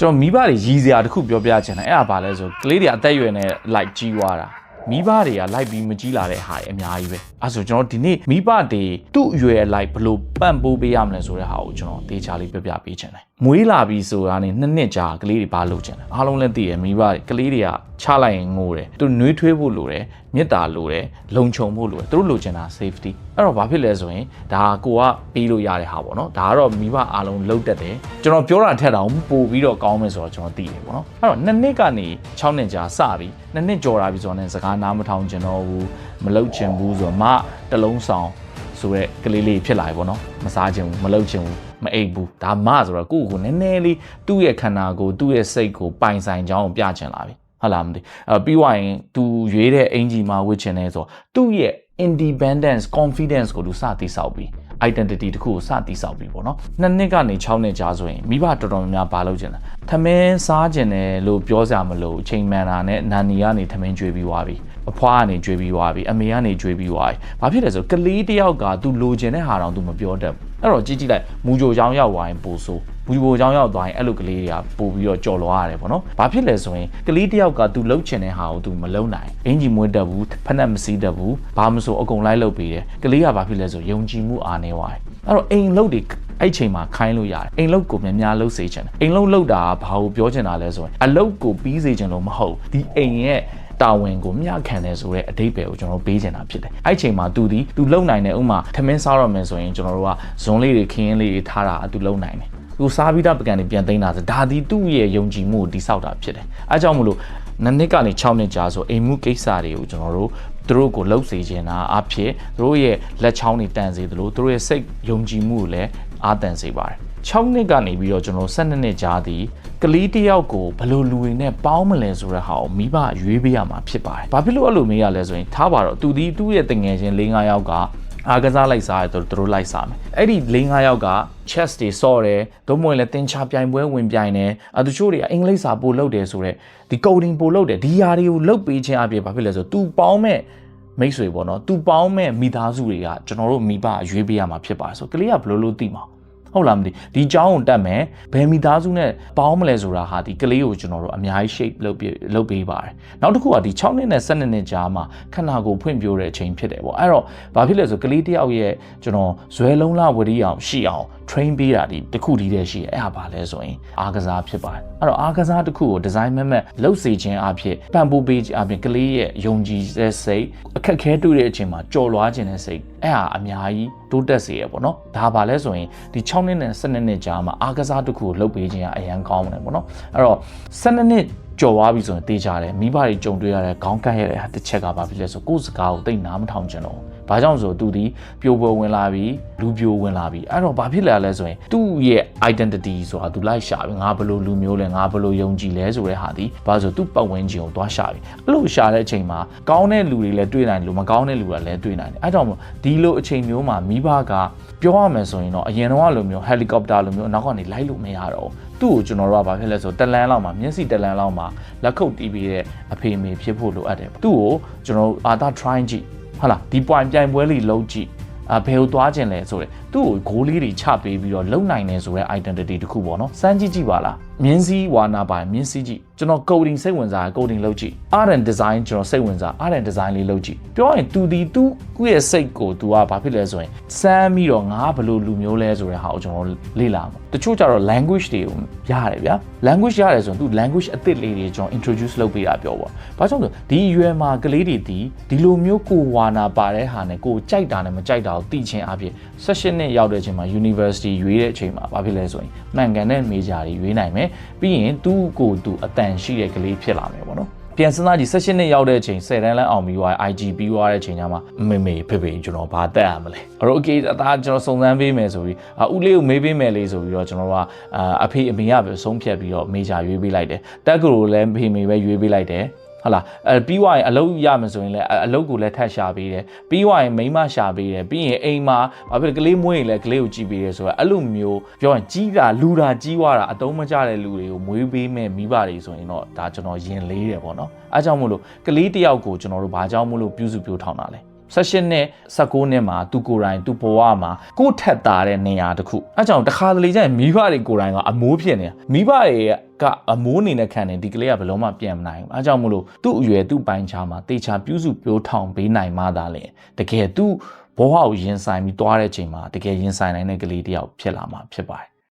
ကျွန်တော်မိဘတွေရည်စရာတစ်ခုပြောပြချင်တယ်အဲ့ဒါဘာလဲဆိုကလေးတွေအသက်အရွယ်နဲ့ like ကြီးွားတာမိဘတွေကလိုက်ပြီးမကြီးလာတဲ့ဟာတွေအများကြီးပဲအဲဆိုကျွန်တော်ဒီနေ့မိဘတွေသူ့အရွယ်လိုက်ဘလို့ပန့်ပိုးပေးရမလဲဆိုတဲ့ဟာကိုကျွန်တော်တေချာလေးပြပြပေးချင်တယ်မွေးလာပြီဆိုတာနဲ့နှစ်နှစ်ကြာကလေးတွေဘာလုပ်ချင်လဲအားလုံးလည်းသိရမိဘတွေကလေးတွေကချလိုက်ရင်ငိုတယ်သူနှွေးထွေးဖို့လိုတယ်မေတ္တာလိုတယ်လုံခြုံဖို့လိုတယ်သူတို့လိုချင်တာ safety အဲ့တော့ဘာဖြစ်လဲဆိုရင်ဒါကိုကပြီးလို့ရတဲ့ဟာပေါ့နော်ဒါကတော့မိဘအားလုံးလုံးတက်တယ်ကျွန်တော်ပြောတာထက်တောင်ပို့ပြီးတော့ကောင်းမယ်ဆိုတော့ကျွန်တော်သိတယ်ပေါ့နော်အဲ့တော့နှစ်နှစ်ကနေ6နှစ်ကြာစပြီနှစ်နှစ်ကြော်လာပြီဆိုတော့လည်းစကားနားမထောင်ကျင်တော့ဘူးမလုံချင်ဘူးဆိုတော့မတစ်လုံးဆောင်ဆိုရဲကလေးလေးဖြစ်လာပြီပေါ့နော်မစားချင်ဘူးမလုံချင်ဘူးမအိပ်ဘူးဒါမဆိုတော့ကိုယ့်ကိုယ်နည်းနည်းလေးသူ့ရဲ့ခန္ဓာကိုယ်သူ့ရဲ့စိတ်ကိုပိုင်ဆိုင်ကြောင်းကိုပြချင်လာပြီဟုတ်လားမသိအဲပြီးွားရင် तू ရွေးတဲ့အင်ဂျီမှာဝစ်ချင်နေဆိုတော့သူ့ရဲ့ independence confidence ကို तू စတိဆောက်ပြီး identity တခုကိုစတိဆောက်ပြီးပေါ့နော်နှစ်နှစ်ကနေ6နှစ်ကြာဆိုရင်မိဘတော်တော်များများဘာလုပ်ချင်လဲသမင်းစားချင်တယ်လို့ပြောစရာမလိုအချိန်မှန်တာနဲ့နာနီကနေသမင်းကျွေးပြီးသွားပြီ အဖွားကနေကျွေးပြီးသွားပြီအမေကနေကျွေးပြီးသွားပြီဘာဖြစ်လဲဆိုကလေးတယောက်က तू လိုချင်တဲ့ဟာတောင် तू မပြောတတ်ဘူးအဲ့တော့ကြည့်ကြည့်လိုက်မူကြိုချောင်းရောက်သွားရင်ပိုဆိုးဘူဘူချောင်းရောက်သွားရင်အဲ့လိုကလေးတွေကပို့ပြီးတော့ကြော်လွားရတယ်ပေါ့နော်။ဘာဖြစ်လဲဆိုရင်ကလေးတယောက်က तू လှုပ်ချင်တဲ့ဟာကို तू မလှုပ်နိုင်။အင်ဂျီမွေးတတ်ဘူးဖက်နဲ့မစီးတတ်ဘူး။ဘာမှမဆိုအကုန်လိုက်လှုပ်ပေးတယ်။ကလေးကဘာဖြစ်လဲဆိုယုံကြည်မှုအားနေသွားတယ်။အဲ့တော့အိမ်လှုပ်တွေအဲ့ချိန်မှာခိုင်းလို့ရတယ်။အိမ်လှုပ်ကိုများများလှုပ်စေချင်တယ်။အိမ်လှုပ်လှုပ်တာကဘာကိုပြောချင်တာလဲဆိုရင်အလုပ်ကိုပြီးစေချင်လို့မဟုတ်ဒီအိမ်ရဲ့ တာဝန်ကိုမျှခံတယ်ဆိုတဲ့အတိတ်ပဲကိုကျွန်တော်တို့ပေးချင်တာဖြစ်တယ်။အဲ့ချိန်မှာသူဒီသူလုံနိုင်တဲ့ဥမာထမင်းစားရမယ်ဆိုရင်ကျွန်တော်တို့ကဇွန်လေးတွေခင်းလေးတွေထားတာသူလုံနိုင်တယ်။သူစားပြီးသားပကံတွေပြန်သိမ်းတာဆိုဒါဒီသူ့ရဲ့ယုံကြည်မှုကိုတိဆောက်တာဖြစ်တယ်။အဲကြောင့်မလို့နှစ်နှစ်ကနေ6နှစ်ကြာဆိုအိမ်မှုကိစ္စတွေကိုကျွန်တော်တို့သူတို့ကိုလှုပ်စေချင်တာအဖြစ်သူတို့ရဲ့လက်ချောင်းတွေတန်စေသလိုသူတို့ရဲ့စိတ်ယုံကြည်မှုကိုလည်း အားတန်စေပါတယ်။6နှစ်ကနေပြီးတော့ကျွန်တော်12နှစ်ကြာသည်ကလေးတယောက်ကိုဘယ်လိုလူတွေနဲ့ပေါင်းမလဲဆိုတဲ့ဟာကိုမိဘရွေးပေးရမှာဖြစ်ပါတယ်။ဘာဖြစ်လို့အဲ့လိုမေးရလဲဆိုရင်ထားပါတော့သူဒီသူ့ရဲ့တငယ်ချင်း၄၅ယောက်ကအားကစားလိုက်စားရတော့သူတို့လိုက်စားမယ်အဲ့ဒီ၄၅ယောက်က chess တွေစော့တယ်ဒုမဝင်လည်းတင်ချပြိုင်ပွဲဝင်ပြိုင်တယ်အတူချို့တွေကအင်္ဂလိပ်စာပို့လုပ်တယ်ဆိုတော့ဒီ coding ပို့လုပ်တယ်ဒီຢာတွေကိုလုပ်ပေးခြင်းအပြင်ဘာဖြစ်လဲဆို तू ပေါင်းမဲ့မိတ်ဆွေပေါ့နော် तू ပေါင်းမဲ့မိသားစုတွေကကျွန်တော်တို့မိဘရွေးပေးရမှာဖြစ်ပါတယ်ဆိုကလေးကဘယ်လိုလုပ်သိမှာ ဟုတ်လားမသိဒီကြောင်းကိုတက်မယ်ဘယ်မိသားစုနဲ့ပေါင်းမလဲဆိုတာဟာဒီကလေးကိုကျွန်တော်တို့အများကြီး shape လုပ်ပြလုပ်ပေးပါတယ်နောက်တစ်ခုကဒီ6နှစ်နဲ့7နှစ်ကြားမှာခန္ဓာကိုယ်ဖွင့်ပြိုးတဲ့အချိန်ဖြစ်တယ်ပေါ့အဲ့တော့ဘာဖြစ်လဲဆိုကလေးတယောက်ရဲ့ကျွန်တော်ဇွဲလုံးလဝရိယအောင်ရှိအောင် train ပေးတာဒီတစ်ခုတည်းတည်းရှိတယ်အဲ့ဟာဘာလဲဆိုရင်အားကစားဖြစ်ပါတယ်အဲ့တော့အားကစားတစ်ခုကို design မဲ့မဲ့လှုပ်စေခြင်းအဖြစ်ပံ့ပိုးပေးခြင်းအပြင်ကလေးရဲ့ယုံကြည်တဲ့စိတ်အခက်ခဲတွေ့တဲ့အချိန်မှာကြော်လွားခြင်းတဲ့စိတ်အဲ့ဟာအများကြီးတိုးတက်စေရပေါ့နော်ဒါပါလဲဆိုရင်ဒီ6နှစ်နဲ့12နှစ်ကြာမှာအားကစားတစ်ခုကိုလှုပ်ပေးခြင်းကအရန်ကောင်းတယ်ပေါ့နော်အဲ့တော့12နှစ်ကြော်သွားပြီဆိုရင်တေးကြတယ်မိဘတွေကြုံတွေ့ရတဲ့ခေါင်းကတ်ရတဲ့တစ်ချက်ကဘာဖြစ်လဲဆိုကိုယ်စကားကိုတိတ်နားမထောင်ကြတော့ ဘာကြောင့်ဆိုသူဒီပြိုပွဲဝင်လာပြီလူပြိုဝင်လာပြီအဲ့တော့ဘာဖြစ်လာလဲဆိုရင်သူ့ရဲ့ identity ဆိုတာသူလိုက်ရှာပြီငါဘယ်လိုလူမျိုးလဲငါဘယ်လိုယုံကြည်လဲဆိုတဲ့ဟာဒီဘာလို့ဆိုသူ့ပတ်ဝန်းကျင်ကိုသွားရှာပြီအဲ့လိုရှာတဲ့အချိန်မှာကောင်းတဲ့လူတွေလည်းတွေ့နိုင်တယ်လို့မကောင်းတဲ့လူတွေလည်းတွေ့နိုင်တယ်အဲ့တော့ဒီလိုအချိန်မျိုးမှာမိဘကပြောရမယ်ဆိုရင်တော့အရင်တော့လိုမျိုး helicopter လိုမျိုးနောက်ကနေလိုက်လို့မရတော့ဘူးသူ့ကိုကျွန်တော်တို့ကဘာဖြစ်လဲဆိုတလန်းလောက်မှာမျက်စိတလန်းလောက်မှာလက်ခုပ်တီးပြီးတဲ့အဖေမေဖြစ်ဖို့လိုအပ်တယ်သူ့ကိုကျွန်တော်တို့အာသာ try ကြည့် ဟုတ်လားဒီ point ပြိုင်ပွဲလေးလုံးကြည့်အဘယ်ကိုသွားခြင်းလဲဆိုရယ်သူ့ကိုဂိုးလေးတွေချပေးပြီးတော့လုံနိုင်တယ်ဆိုတဲ့ identity တခုပေါ့နော်စမ်းကြည့်ကြည့်ပါလားမြင်းစည်းဝါနာပိုင်မြင်းစည်းကြည့်ကျွန်တော် coding စိတ်ဝင်စား coding လုပ်ကြည့် art and design ကျွန်တော်စိတ်ဝင်စား art and design လေးလုပ်ကြည့်ပြောရင် तू ဒီ तू ကိုယ့်ရဲ့စိတ်ကို तू ကဘာဖြစ်လဲဆိုရင်စမ်းပြီးတော့ငါဘယ်လိုလူမျိုးလဲဆိုတဲ့ဟာကိုကျွန်တော်လေ့လာမှာတချို့ကျတော့ language တွေကိုရတယ်ဗျာ language ရတယ်ဆိုရင် तू language အသစ်လေးတွေကျွန်တော် introduce လုပ်ပေးတာပြောပေါ့ဘာကြောင့်လဲဒီအရွယ်မှာကလေးတွေဒီဒီလိုမျိုးကိုဝါနာပါတဲ့ဟာနဲ့ကိုကြိုက်တာနဲ့မကြိုက်တာကိုသိချင်းအဖြစ် session နဲ့ရောက်တဲ့အချိန်မှာ university ရွေးတဲ့အချိန်မှာဘာဖြစ်လဲဆိုရင်မှန်ကန်တဲ့ major တွေရွေးနိုင်မယ် ်ပြီးရင်သူ့ကိုသူအတန်ရှိတဲ့ကလေးဖြစ်လာမယ်ပေါ့နော်ပြန်စဉ်းစားကြည့် session နဲ့ရောက်တဲ့အချိန်10တန်းလမ်းအောင်ပြီးသွား IG ပြီးသွားတဲ့အချိန်ကျမှမေမေဖေဖေကျွန်တော်ဘာတက်ရမလဲအဲ့တော့ okay အသားကျွန်တော်စုံစမ်းပေးမယ်ဆိုပြီးဦးလေးကိုမေးပေးမယ်လေးဆိုပြီးတော့ကျွန်တော်ကအဖေအမေကပဲဆုံးဖြတ်ပြီးတော့ major ရွေးပေးလိုက်တယ်တက်ကူကိုလည်းဖေမေပဲရွေးပေးလိုက်တယ် ဟုတ်လားအဲပြီးွားရင်အလုပ်ရမယ်ဆိုရင်လည်းအလုပ်ကိုလည်းထပ်ရှာပေးတယ်ပြီးွားရင်မိန်းမရှာပေးတယ်ပြီးရင်အိမ်မှာဘာဖြစ်လဲကလေးမွေးရင်လည်းကလေးကိုကြည့်ပေးတယ်ဆိုတော့အဲ့လိုမျိုးပြောရင်ကြီးတာလူတာကြီးွားတာအတုံးမကျတဲ့လူတွေကိုမွေးပေးမဲ့မိဘတွေဆိုရင်တော့ဒါကျွန်တော်ယင်လေးတယ်ပေါ့နော်အဲကြောင့်မို့လို့ကလေးတယောက်ကိုကျွန်တော်တို့ဘာကြောင့်မို့လို့ပြုစုပြောထောင်တာလဲ 16နဲ့19နှစ်မှာသူကိုယ်တိုင်သူဘဝမှာကိုယ့်ထက်သားတဲ့နေရာတစ်ခုအဲကြောင့်တစ်ခါတလေကျရင်မိဘတွေကိုယ်တိုင်ကအမိုးဖြစ်နေတာမိဘတွေကအမိုးအနေနဲ့ခံနေဒီကလေးကဘယ်လုံးမှပြန်မနိုင်ဘူးအဲကြောင့်မလို့သူ့အရွယ်သူ့ပိုင်းခြားမှာတေချာပြုစုပြိုးထောင်ပေးနိုင်မှသာလေတကယ်သူ့ဘဝကိုရင်ဆိုင်ပြီးသွားတဲ့ချိန်မှာတကယ်ရင်ဆိုင်နိုင်တဲ့ကလေးတစ်ယောက်ဖြစ်လာမှာဖြစ်ပါတယ်